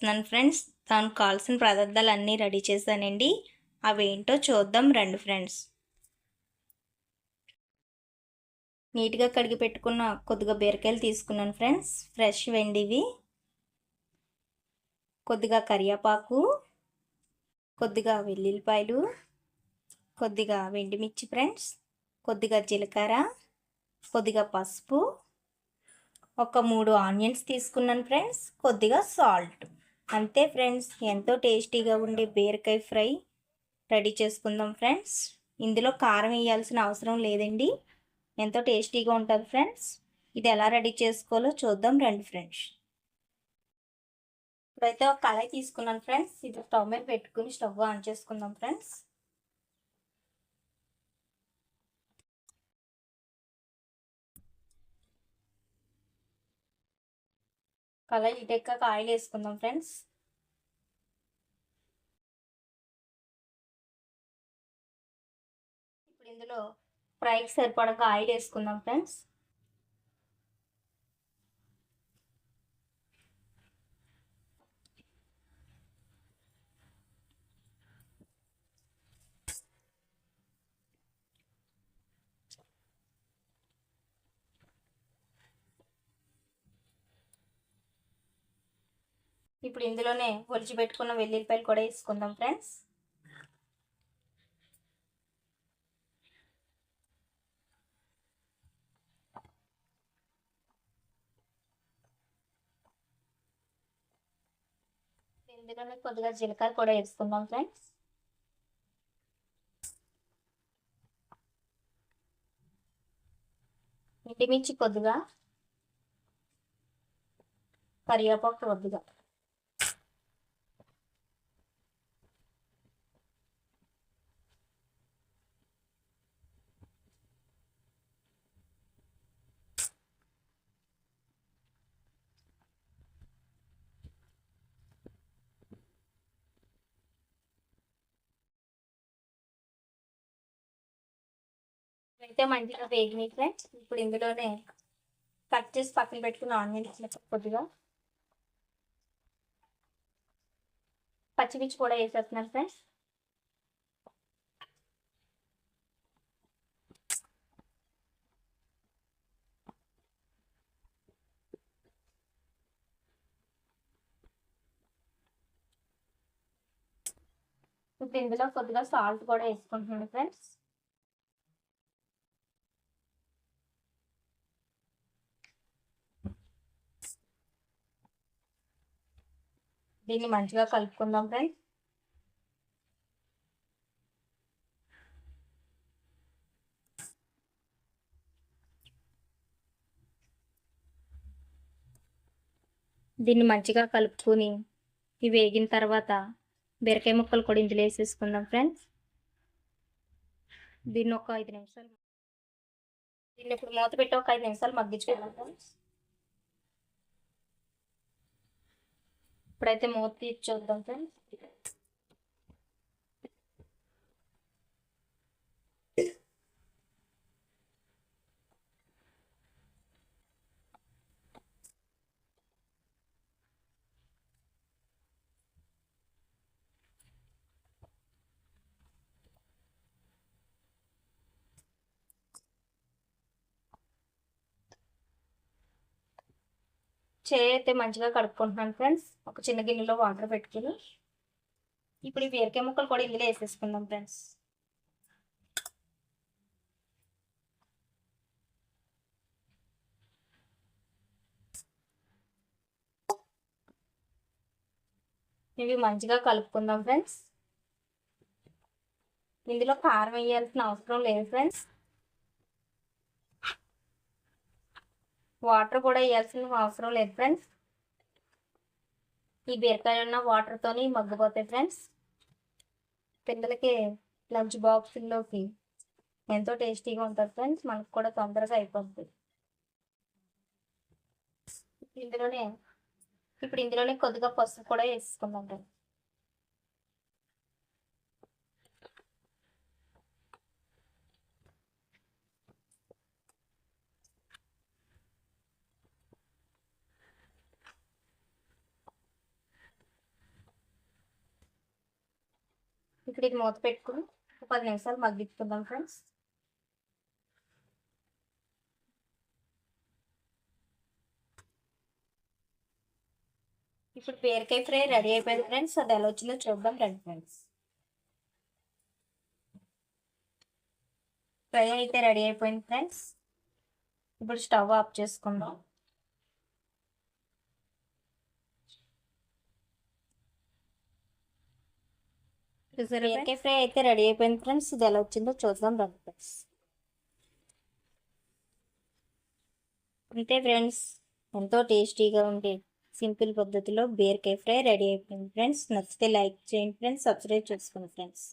చేస్తున్నాను ఫ్రెండ్స్. దానికి కావాల్సిన పదార్థాలు అన్నీ రెడీ చేశానండి. అవేంటో చూద్దాం రండి ఫ్రెండ్స్. నీట్గా కడిగి పెట్టుకున్న కొద్దిగా బీరకాయలు తీసుకున్నాను ఫ్రెండ్స్. ఫ్రెష్ వెండివి. కొద్దిగా కరివేపాకు. కొద్దిగా వెల్లుల్లిపాయలు. కొద్దిగా వెండిమిర్చి ఫ్రెండ్స్. కొద్దిగా జీలకర్ర. కొద్దిగా పసుపు. ఒక మూడు ఆనియన్స్ తీసుకున్నాను ఫ్రెండ్స్. కొద్దిగా సాల్ట్. అంతే ఫ్రెండ్స్ ఎంతో టేస్టీగా ఉండే బీరకాయ ఫ్రై రెడీ చేసుకుందాం ఫ్రెండ్స్. ఇందులో కారం వేయాల్సిన అవసరం లేదండి. ఎంతో టేస్టీగా ఉంటుంది ఫ్రెండ్స్. ఇది ఎలా రెడీ చేసుకోవాలో చూద్దాం రండి ఫ్రెండ్స్. ఇప్పుడైతే ఒక కళాయి తీసుకున్నాను ఫ్రెండ్స్. ఇది స్టవ్ మీద పెట్టుకుని స్టవ్ ఆన్ చేసుకుందాం ఫ్రెండ్స్. కళాయి ఇటెక్కాక ఆయిల్ వేసుకుందాం ఫ్రెండ్స్. ఇందులో ఫ్రైకి సరిపడక ఆయిల్ వేసుకుందాం ఫ్రెండ్స్ ఇప్పుడు ఇందులోనే ఒలిచి పెట్టుకున్న వెల్లుల్లిపాయలు కూడా వేసుకుందాం ఫ్రెండ్స్ ఇందులోనే కొద్దిగా జీలకర్ర కూడా వేసుకుందాం ఫ్రెండ్స్. ఇంటిమించి కొద్దిగా కరివేపాకు కొద్దిగా. అయితే మంచిగా వేగినాయి ఫ్రెండ్స్ ఇప్పుడు ఇందులోనే కట్ చేసి పక్కన పెట్టుకున్న ఆనియన్స్ కొద్దిగా పచ్చిమిర్చి కూడా వేసేస్తున్నారు ఫ్రెండ్స్ ఇప్పుడు ఇందులో కొద్దిగా సాల్ట్ కూడా వేసుకుంటున్నాను ఫ్రెండ్స్ దీన్ని మంచిగా కలుపుకుందాం ఫ్రెండ్స్. దీన్ని మంచిగా కలుపుకొని ఇవి వేగిన తర్వాత బీరకాయ ముక్కలు కూడా ఇందులో వేసేసుకుందాం ఫ్రెండ్స్. దీన్ని ఒక ఐదు నిమిషాలు దీన్ని ఇప్పుడు మూత పెట్టి ఒక ఐదు నిమిషాలు మగ్గించుకుందాం ఫ్రెండ్స్. ఇప్పుడైతే మూత తీసి చూద్దాం ఫ్రెండ్స్. చేయి అయితే మంచిగా కడుక్కుంటున్నాను ఫ్రెండ్స్. ఒక చిన్న గిన్నెలో వాటర్ పెట్టుకుని ఇప్పుడు ఈ బీరకాయ ముక్కలు కూడా ఇందులో వేసేసుకుందాం ఫ్రెండ్స్. ఇవి మంచిగా కలుపుకుందాం ఫ్రెండ్స్. ఇందులో కారం వేయాల్సిన అవసరం లేదు ఫ్రెండ్స్. వాటర్ కూడా వేయాల్సిన అవసరం లేదు ఫ్రెండ్స్. ఈ బీరకాయలు ఉన్న వాటర్తోని మగ్గిపోతాయి ఫ్రెండ్స్. పిల్లలకి లంచ్ బాక్స్లోకి ఎంతో టేస్టీగా ఉంటుంది ఫ్రెండ్స్. మనకు కూడా తొందరగా అయిపోతుంది ఇందులోనే ఇప్పుడు ఇందులోనే కొద్దిగా పసుపు కూడా వేసుకుందాం ఇప్పుడు ఇది మూత పెట్టుకుని పది నిమిషాలు మగ్గిచ్చుకుందాం ఫ్రెండ్స్ ఇప్పుడు బీరకాయ ఫ్రై రెడీ అయిపోయింది ఫ్రెండ్స్ అది ఎలా వచ్చిందో చూద్దాం రండి ఫ్రెండ్స్ ఫ్రై అయితే రెడీ అయిపోయింది ఫ్రెండ్స్ ఇప్పుడు స్టవ్ ఆఫ్ చేసుకుందాం. బీరకాయ ఫ్రై అయితే రెడీ అయిపోయింది ఫ్రెండ్స్ ఇది ఎలా వచ్చిందో చూద్దాం రండి ఫ్రెండ్స్ అంతే ఫ్రెండ్స్ ఎంతో టేస్టీగా ఉండే సింపుల్ పద్ధతిలో బీరకాయ ఫ్రై రెడీ అయిపోయింది ఫ్రెండ్స్ నచ్చితే లైక్ చేయండి ఫ్రెండ్స్ సబ్స్క్రైబ్ చేసుకోండి ఫ్రెండ్స్